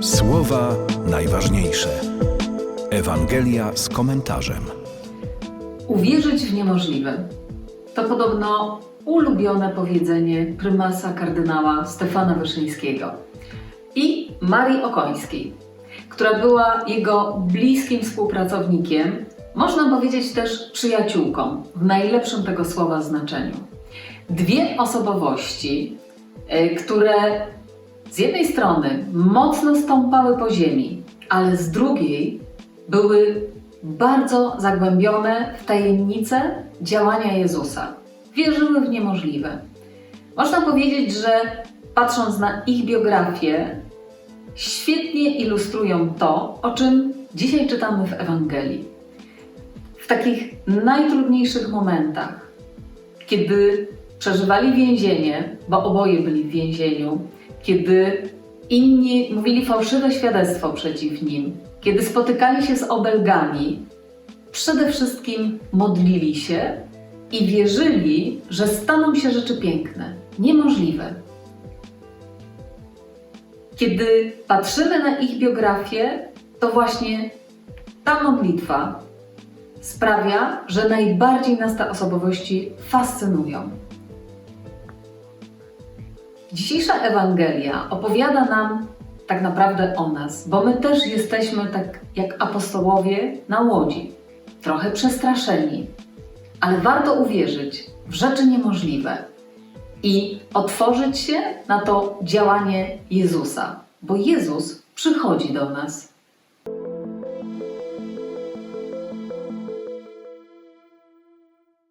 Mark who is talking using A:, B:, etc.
A: Słowa najważniejsze. Ewangelia z komentarzem.
B: Uwierzyć w niemożliwe. To podobno ulubione powiedzenie prymasa kardynała Stefana Wyszyńskiego i Marii Okońskiej, która była jego bliskim współpracownikiem, można powiedzieć też przyjaciółką, w najlepszym tego słowa znaczeniu. Dwie osobowości, e, które z jednej strony mocno stąpały po ziemi, ale z drugiej były bardzo zagłębione w tajemnice działania Jezusa. Wierzyły w niemożliwe. Można powiedzieć, że patrząc na ich biografię, świetnie ilustrują to, o czym dzisiaj czytamy w Ewangelii. W takich najtrudniejszych momentach, kiedy przeżywali więzienie, bo oboje byli w więzieniu, kiedy inni mówili fałszywe świadectwo przeciw nim, kiedy spotykali się z obelgami, przede wszystkim modlili się i wierzyli, że staną się rzeczy piękne, niemożliwe. Kiedy patrzymy na ich biografię, to właśnie ta modlitwa sprawia, że najbardziej nas te osobowości fascynują. Dzisiejsza Ewangelia opowiada nam tak naprawdę o nas, bo my też jesteśmy tak jak apostołowie na łodzi, trochę przestraszeni, ale warto uwierzyć w rzeczy niemożliwe i otworzyć się na to działanie Jezusa, bo Jezus przychodzi do nas